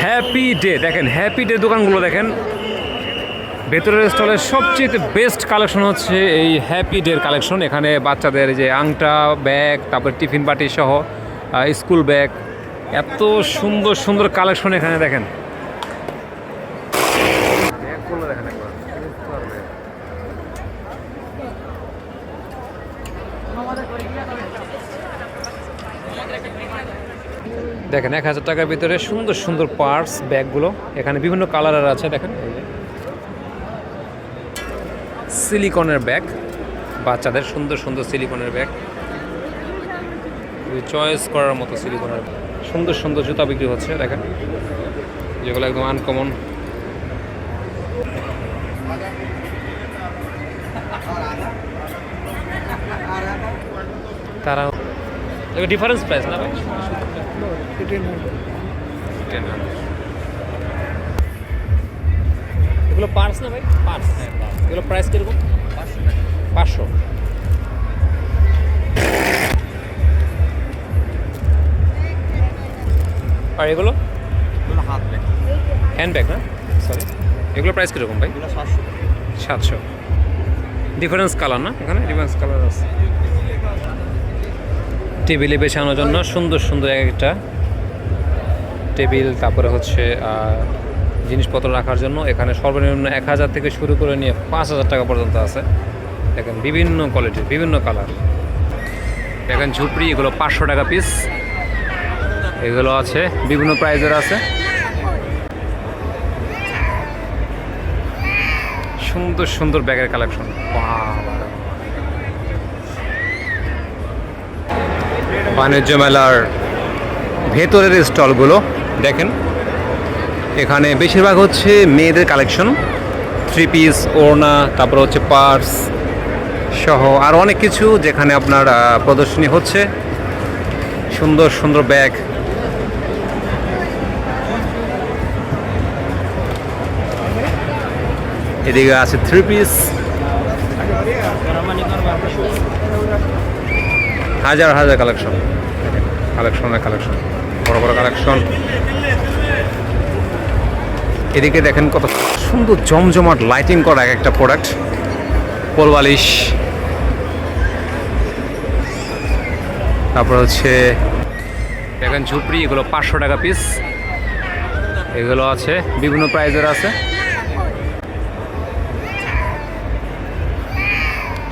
Happy day দেখেন happy day দোকানগুলো দেখেন। ভেতরের স্টলের সবচেয়ে বেস্ট কালেকশন হচ্ছে এই হ্যাপি ডের কালেকশন এখানে বাচ্চাদের যে আংটা ব্যাগ তারপর টিফিন বাটি সহ স্কুল ব্যাগ এত সুন্দর সুন্দর কালেকশন এখানে দেখেন ব্যাগগুলো দেখেন একবার দেখেন, এক হাজার টাকার ভিতরে সুন্দর সুন্দর পার্টস ব্যাগগুলো। এখানে বিভিন্ন কালারের আছে, দেখেন। সিলিকনের ব্যাগ, বাচ্চাদের সুন্দর সুন্দর সিলিকনের ব্যাগ। চয়েস করার মতো সিলিকনের সুন্দর সুন্দর জুতা বিক্রি হচ্ছে, দেখেন। যেগুলো একদম আনকমন তারা ডিফারেন্স প্রাইস না ভাই? এগুলো পার্স না ভাই? পার্স এগুলো প্রাইস কীরকম? পাঁচশো আর এগুলো? হাত ব্যাগ হ্যান্ড ব্যাগ না সরি এগুলো প্রাইস কীরকম ভাই? সাতশো। সাতশো। ডিফারেন্স কালার না এখানে? ডিফারেন্স কালার আছে। টেবিলে বেছানোর জন্য সুন্দর সুন্দর একটা টেবিল, তারপরে হচ্ছে জিনিসপত্র রাখার জন্য। এখানে সর্বনিম্ন এক হাজার থেকে শুরু করে নিয়ে পাঁচ হাজার টাকা পর্যন্ত আছে। দেখেন বিভিন্ন কোয়ালিটির বিভিন্ন কালার দেখেন ঝুপড়ি, এগুলো পাঁচশো টাকা পিস এগুলো আছে, বিভিন্ন প্রাইজের আছে। সুন্দর সুন্দর ব্যাগের কালেকশন বাণিজ্য মেলার ভেতরের স্টলগুলো। দেখেন, এখানে বেশিরভাগ হচ্ছে মেয়েদের কালেকশন থ্রি পিস ওড়না, তারপর হচ্ছে পার্স সহ আর অনেক কিছু যেখানে আপনার প্রদর্শনী হচ্ছে। সুন্দর সুন্দর ব্যাগ এদিকে আছে থ্রি পিস হাজার হাজার কালেকশন কালেকশনের কালেকশন বড় বড় কালেকশন এদিকে দেখেন কত সুন্দর জমজমাট লাইটিং করা এক একটা প্রোডাক্ট পোলবালিশ তারপর হচ্ছে দেখেন ঝুপড়ি, এগুলো পাঁচশো টাকা পিস এগুলো আছে, বিভিন্ন প্রাইজের আছে।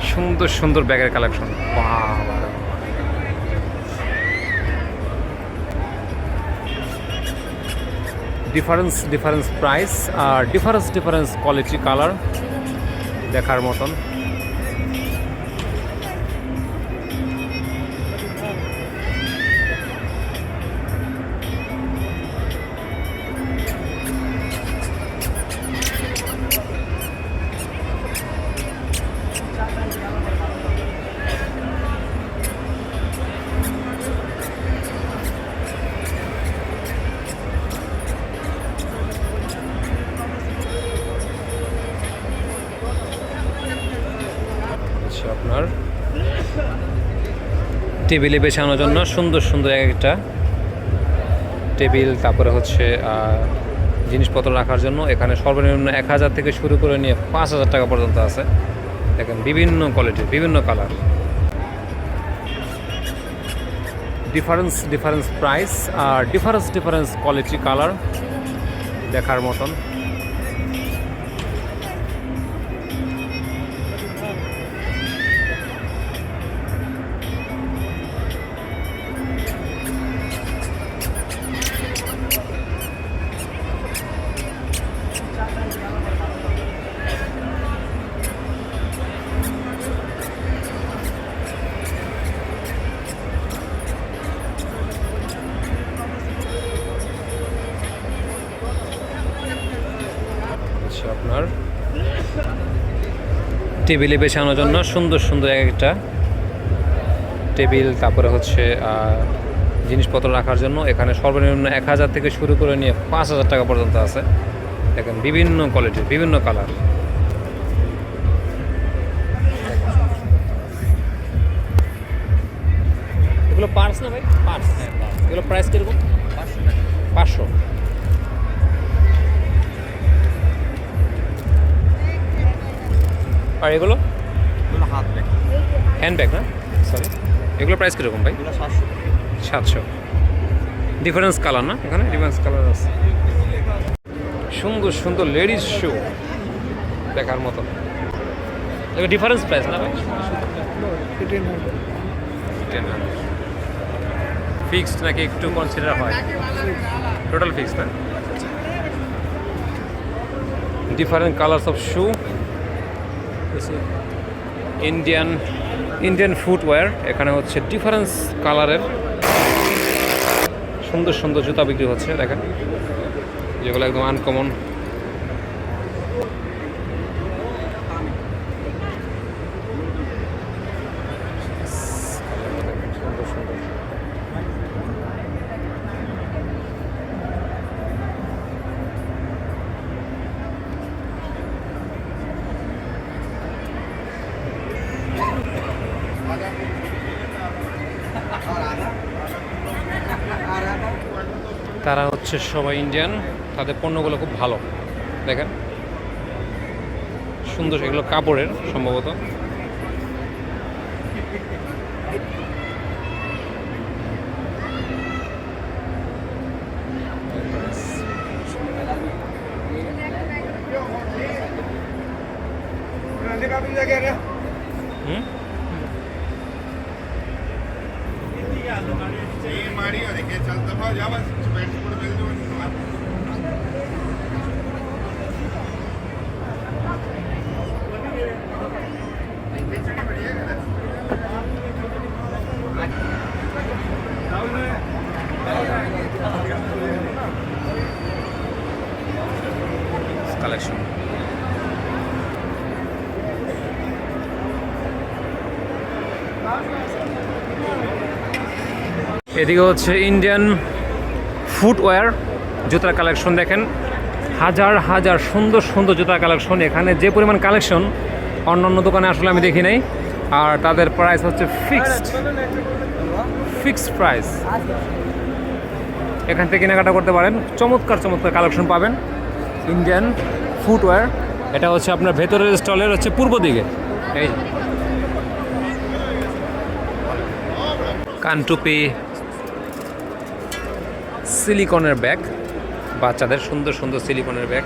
সুন্দর সুন্দর ব্যাগের কালেকশন ডিফারেন্স ডিফারেন্স প্রাইস আর ডিফারেন্স ডিফারেন্স কোয়ালিটি কালার দেখার মতন। টেবিলে বেছানোর জন্য সুন্দর সুন্দর এক একটা টেবিল, তারপরে হচ্ছে জিনিসপত্র রাখার জন্য। এখানে সর্বনিম্ন এক হাজার থেকে শুরু করে নিয়ে পাঁচ হাজার টাকা পর্যন্ত আছে। দেখেন, বিভিন্ন কোয়ালিটির বিভিন্ন কালার ডিফারেন্স ডিফারেন্স প্রাইস আর ডিফারেন্স ডিফারেন্স কোয়ালিটি কালার দেখার মতন। টেবিলে বেছানোর জন্য সুন্দর সুন্দর এক একটা টেবিল, তারপরে হচ্ছে জিনিসপত্র রাখার জন্য। এখানে সর্বনিম্ন এক হাজার থেকে শুরু করে নিয়ে পাঁচ হাজার টাকা পর্যন্ত আছে। দেখেন, বিভিন্ন কোয়ালিটির বিভিন্ন কালার এগুলো পার্স না ভাই? পার্স এগুলো প্রাইস কীরকম? আর এগুলো? হাত ব্যাগ। হ্যান্ডব্যাগ না? সরি এগুলো প্রাইস কীরকম ভাই? সাতশো। সাতশো। ডিফারেন্স কালার না এখানে? ডিফারেন্স কালার আছে। সুন্দর সুন্দর লেডিস শু দেখার মতো। ডিফারেন্স প্রাইস না ভাই? ফিক্সড নাকি একটু কনসিডার হয়? টোটাল ফিক্সড না? Different colours of shoe Indian Indian footwear এখানে হচ্ছে ডিফারেন্স কালারের সুন্দর সুন্দর জুতা বিক্রি হচ্ছে, দেখেন। যেগুলো একদম আনকমন তারা হচ্ছে সবাই ইন্ডিয়ান তাদের পণ্যগুলো খুব ভালো। দেখেন সুন্দর সেগুলো কাপড়ের সম্ভবত। এদিকে হচ্ছে ইন্ডিয়ান ফুটওয়্যার জুতার কালেকশন দেখেন। হাজার হাজার সুন্দর সুন্দর জুতার কালেকশন এখানে যে পরিমাণ কালেকশন অন্য অন্য দোকানে আসলে আমি দেখি নাই। আর তাদের প্রাইস হচ্ছে ফিক্সড ফিক্সড প্রাইস এখান থেকে কেনাকাটা করতে পারেন। চমৎকার চমৎকার কালেকশন পাবেন ইন্ডিয়ান ফুটওয়্যার এটা হচ্ছে আপনার ভেতরের স্টলের হচ্ছে পূর্ব দিকে। এই। কানটুপি সিলিকনের ব্যাগ, বাচ্চাদের সুন্দর সুন্দর সিলিকনের ব্যাগ।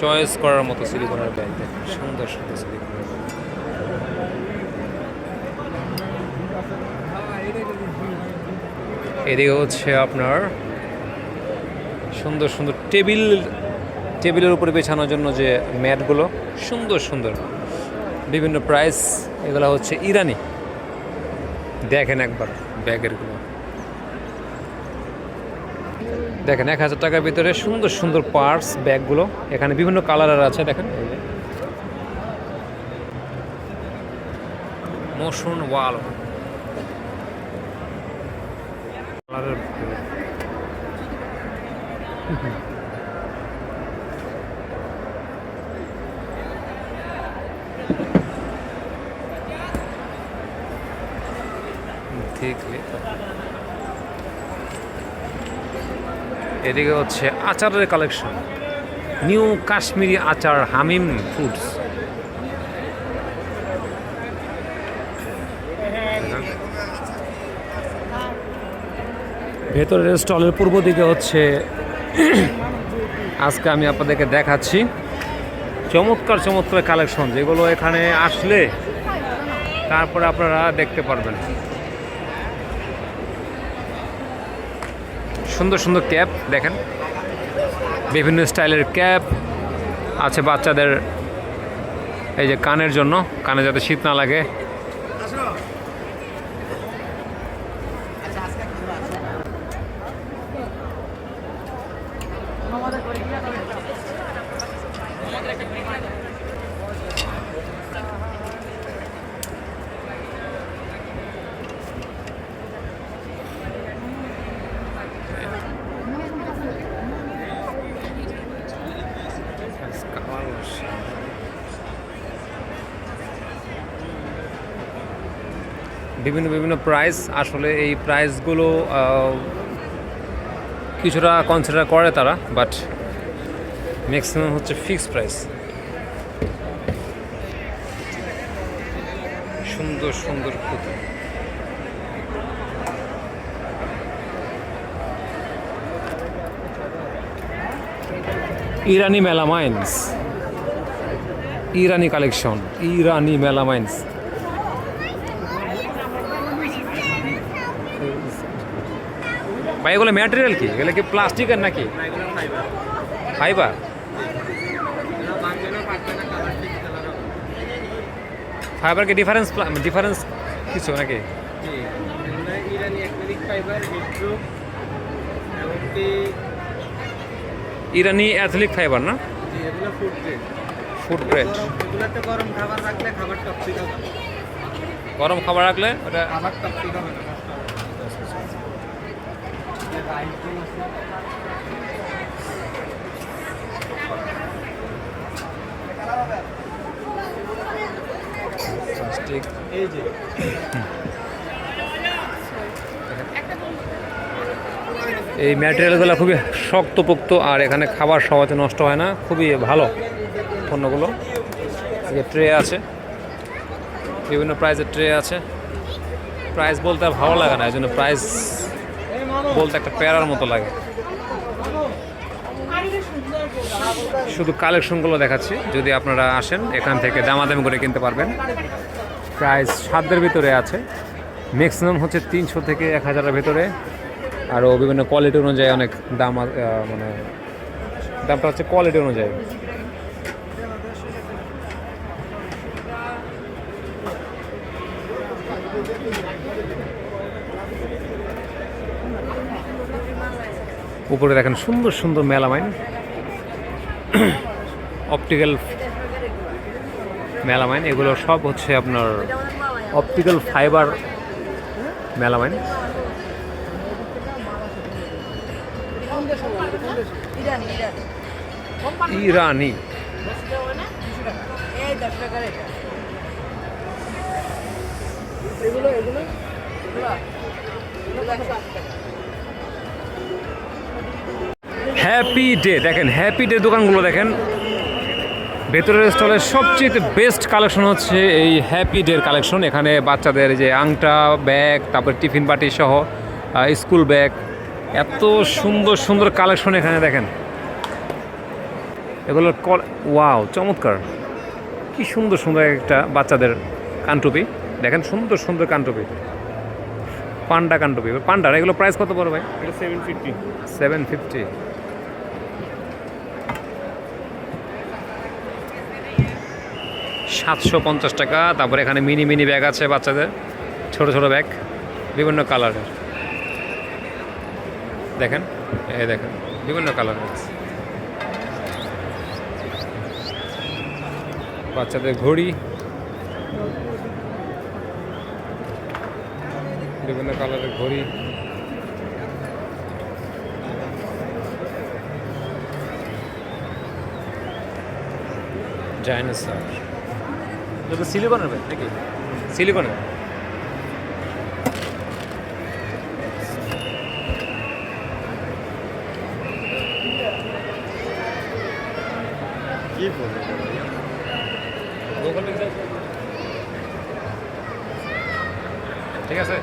চয়েস করার মতো সিলিকনের ব্যাগ সুন্দর সুন্দর সিলিকনের ব্যাগ। এদিকে হচ্ছে আপনার সুন্দর সুন্দর টেবিল, টেবিলের উপরে বেছানোর জন্য যে ম্যাটগুলো, সুন্দর সুন্দর। বিভিন্ন প্রাইস এগুলো হচ্ছে ইরানি। দেখেন একবার ব্যাগেরগুলো দেখেন, এক হাজার টাকার ভিতরে সুন্দর সুন্দর পার্স ব্যাগগুলো। এখানে বিভিন্ন কালারের আছে, দেখেন। Motion wall. কালারের দেখলে এদিকে হচ্ছে আচারের কালেকশন নিউ কাশ্মীরি আচার হামিম ফুডস ভেতরের স্টলের পূর্ব দিকে হচ্ছে, আজকে আমি আপনাদেরকে দেখাচ্ছি চমৎকার চমৎকার কালেকশন যেগুলো এখানে আসলে তারপরে আপনারা দেখতে পারবেন। সুন্দর সুন্দর ক্যাপ দেখেন। বিভিন্ন স্টাইলের ক্যাপ আছে বাচ্চাদের, এই যে কানের জন্য, কানে যাতে শীত না লাগে। বিভিন্ন বিভিন্ন প্রাইস আসলে এই প্রাইসগুলো কিছুটা কনসিডার করে তারা বাট ম্যাক্সিমাম হচ্ছে ফিক্সড প্রাইস সুন্দর সুন্দর পুতুল ইরানি মেলামাইন্স। ইরানি কালেকশন ইরানি মেলামাইন্স। ভাই এগুলো ম্যাটেরিয়াল কি? এগুলো কি প্লাস্টিকের নাকি? ফাইবার ফাইবার কি ডিফারেন্স ডিফারেন্স কিছু নাকি? ইরানি অ্যাথলিক ফাইবার না? ফুড গ্রেড গরম খাবার রাখলে খাবার। গরম খাবার রাখলে ওটা খাবার টক্সিক হবে না নষ্ট হবে না। যে রাইসগুলো আছে, প্লাস্টিক এই যে। এই ম্যাটেরিয়ালগুলো খুবই শক্তপোক্ত আর এখানে খাবার সহজে নষ্ট হয় না খুবই ভালো পণ্যগুলো। এই ট্রে আছে। বিভিন্ন প্রাইজের ট্রে আছে। প্রাইস বলতে আর ভালো লাগে না এই জন্য প্রাইস বলতে একটা প্যারার মতো লাগে। শুধু কালেকশনগুলো দেখাচ্ছি, যদি আপনারা আসেন, এখান থেকে দামাদামি করে কিনতে পারবেন। প্রাইস সাধ্যের ভিতরে আছে। ম্যাক্সিমাম হচ্ছে তিনশো থেকে এক হাজারের ভিতরে। আরও বিভিন্ন কোয়ালিটি অনুযায়ী অনেক দাম মানে দামটা হচ্ছে কোয়ালিটি অনুযায়ী। উপরে দেখেন সুন্দর সুন্দর মেলামাইন অপটিক্যাল মেলামাইন এগুলো সব হচ্ছে আপনার অপটিক্যাল ফাইবার মেলামাইন ইরানি এগুলো এগুলো হ্যাপি ডে দেখেন হ্যাপি ডে দোকানগুলো দেখেন। ভেতরের স্টলের সবচেয়ে বেস্ট কালেকশন হচ্ছে এই হ্যাপি ডের কালেকশন এখানে বাচ্চাদের যে আংটা ব্যাগ তারপর টিফিন বাটি সহ স্কুল ব্যাগ এত সুন্দর সুন্দর কালেকশন এখানে দেখেন। এগুলোর কল ওয়াও চমৎকার। কি সুন্দর সুন্দর একটা বাচ্চাদের কানটুপি। দেখেন সুন্দর সুন্দর কানটুপি। পান্ডা কানটুপি। পান্ডার এগুলো প্রাইস কত পড়ে ভাই? এটা সেভেন ফিফটি সেভেন ফিফটি সাতশো পঞ্চাশ টাকা। তারপরে এখানে মিনি মিনি ব্যাগ আছে বাচ্চাদের, ছোট ছোট ব্যাগ, বিভিন্ন কালারের। দেখেন, এই দেখেন, বিভিন্ন কালারের। বাচ্চাদের ঘড়ি, বিভিন্ন কালারের ঘড়ি। ডাইনোসর এটা সিলিকনের ব্যাগ নাকি? সিলিকনের কি বলব? ঠিক আছে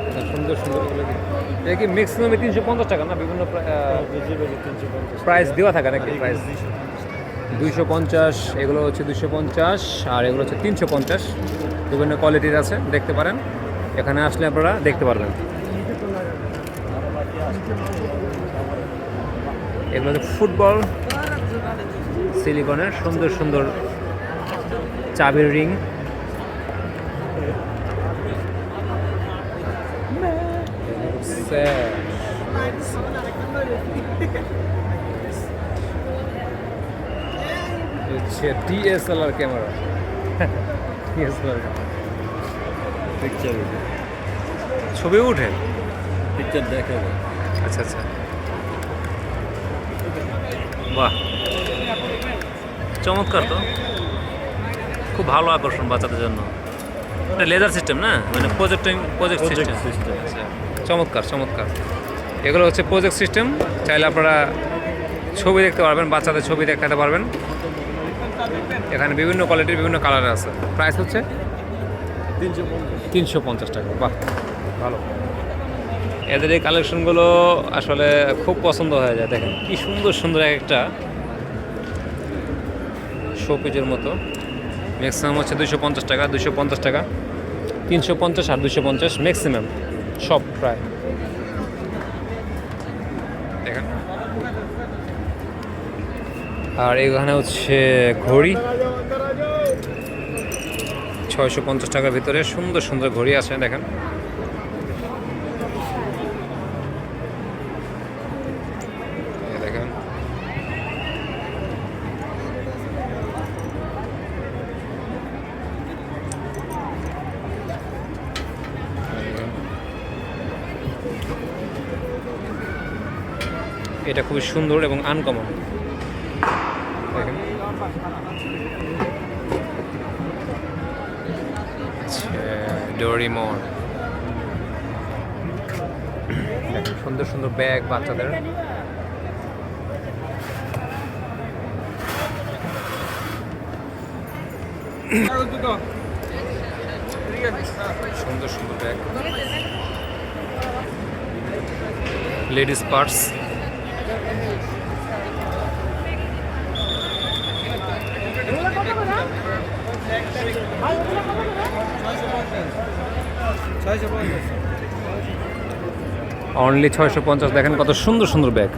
আচ্ছা, সুন্দর সুন্দর এগুলো কি এটা কি ম্যাক্সিমামে তিনশো পঞ্চাশ টাকা না বিভিন্ন প্রাইস দেওয়া থাকে নাকি প্রাইস দুইশো পঞ্চাশ, এগুলো হচ্ছে দুশো পঞ্চাশ, আর এগুলো হচ্ছে তিনশো পঞ্চাশ। বিভিন্ন কোয়ালিটির আছে, দেখতে পারেন। এখানে আসলে আপনারা দেখতে পারবেন। এগুলো হচ্ছে ফুটবল সিলিকনের সুন্দর সুন্দর চাবির রিং হচ্ছে ডিএসএলআর ক্যামেরা ডিএসএলআর পিকচার ছবি উঠে? পিকচার দেখাবে আচ্ছা আচ্ছা। বাহ। চমৎকার তো। খুব ভালো আকর্ষণ বাচ্চাদের জন্য। এটা লেজার সিস্টেম না? মানে প্রজেক্টিং প্রজেক্ট সিস্টেম system. চমৎকার চমৎকার। এগুলো হচ্ছে প্রজেক্ট সিস্টেম চাইলে আপনারা ছবি দেখতে পারবেন, বাচ্চাদের ছবি দেখাতে পারবেন। এখানে বিভিন্ন কোয়ালিটির বিভিন্ন কালার আছে। প্রাইস হচ্ছে? তিনশো পঞ্চাশ টাকা, বাহ, ভালো। এদের এই কালেকশনগুলো আসলে খুব পছন্দ হয়ে যায়, দেখেন। কি সুন্দর সুন্দর এক একটা শোপিজের মতো। ম্যাক্সিমাম হচ্ছে দুশো পঞ্চাশ টাকা দুশো পঞ্চাশ টাকা। তিনশো পঞ্চাশ আর দুশো পঞ্চাশ ম্যাক্সিমাম সব প্রায়। দেখেন। আর এখানে হচ্ছে ঘড়ি। ছয়শো পঞ্চাশ টাকার ভিতরে সুন্দর সুন্দর ঘড়ি আছে দেখেন এই দেখেন এটা খুবই সুন্দর এবং আনকমন ডোরিমন সুন্দর সুন্দর ব্যাগ বাচ্চাদের। সুন্দর সুন্দর ব্যাগ লেডিস পার্টস ছয়শো পঞ্চাশ অনলি ছয়শো পঞ্চাশ। দেখেন কত সুন্দর সুন্দর ব্যাগ।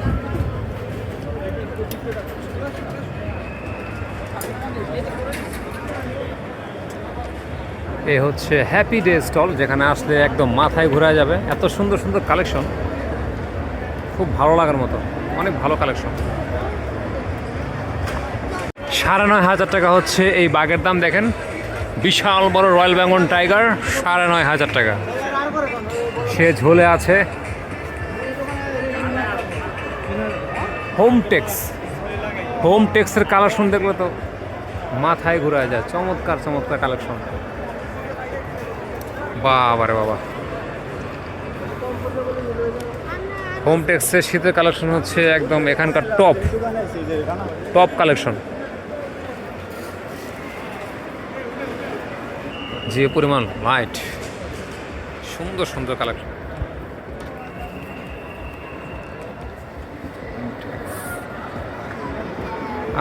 এ হচ্ছে হ্যাপি ডে স্টল যেখানে আসলে একদম মাথায় ঘোরা যাবে। এত সুন্দর সুন্দর কালেকশন খুব ভালো লাগার মতো। অনেক ভালো কালেকশন সাড়ে নয় হাজার টাকা হচ্ছে এই বাঘের দাম, দেখেন। বিশাল বড় রয়্যাল বেঙ্গল টাইগার, সাড়ে নয় হাজার টাকা। সে ঝোলে আছে। হোম টেক্স হোম টেক্সের কালেকশন দেখলে তো মাথায় ঘুরে যায়। চমৎকার চমৎকার কালেকশন। বাবা রে বাবা। হোম টেক্সের শীতের কালেকশন হচ্ছে একদম এখানকার টপ টপ কালেকশন। যে পরিমাণ লাইট সুন্দর সুন্দর কালেকশন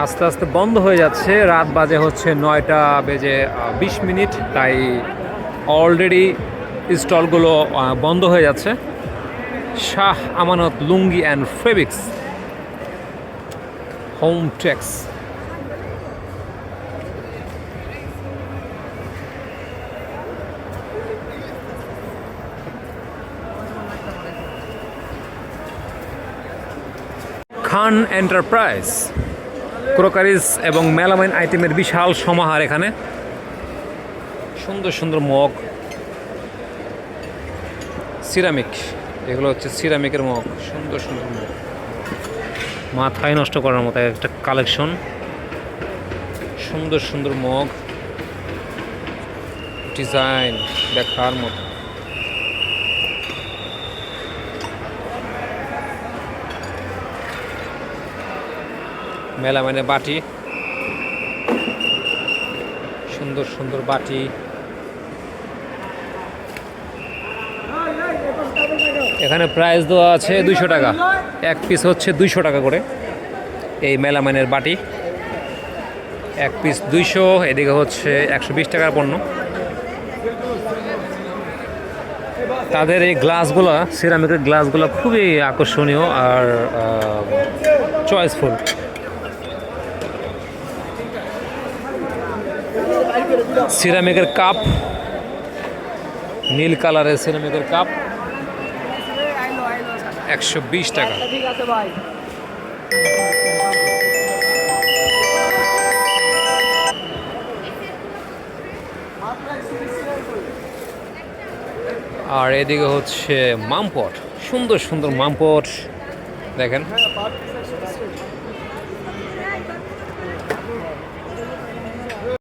আস্তে আস্তে বন্ধ হয়ে যাচ্ছে। রাত বাজে হচ্ছে নয়টা বেজে বিশ মিনিট, তাই অলরেডি স্টলগুলো বন্ধ হয়ে যাচ্ছে। Shah Amanat lungi and fabrics home tex Khan enterprise crockeries এবং মেলামাইন আইটেমের বিশাল সমাহার এখানে। সুন্দর সুন্দর মগ। সিরামিক, এগুলো হচ্ছে সিরামিকের মগ। সুন্দর সুন্দর মগ। মাথায় নষ্ট করার মতো একটা কালেকশন। সুন্দর সুন্দর মগ। ডিজাইন দেখার মতো। মেলা মানে বাটি। সুন্দর সুন্দর বাটি। এখানে প্রাইস দেওয়া আছে দুইশো টাকা। এক পিস হচ্ছে দুইশো টাকা করে এই মেলামাইনের বাটি। এক পিস দুইশো, এদিকে হচ্ছে একশো বিশ টাকার পণ্য। তাদের এই গ্লাসগুলো সিরামিকের গ্লাসগুলো খুবই আকর্ষণীয় আর চয়েসফুল সিরামিকের কাপ নীল কালারের সিরামিকের কাপ একশো বিশ টাকা। ভাই। আর এদিকে হচ্ছে মামপট সুন্দর সুন্দর মামপট দেখেন।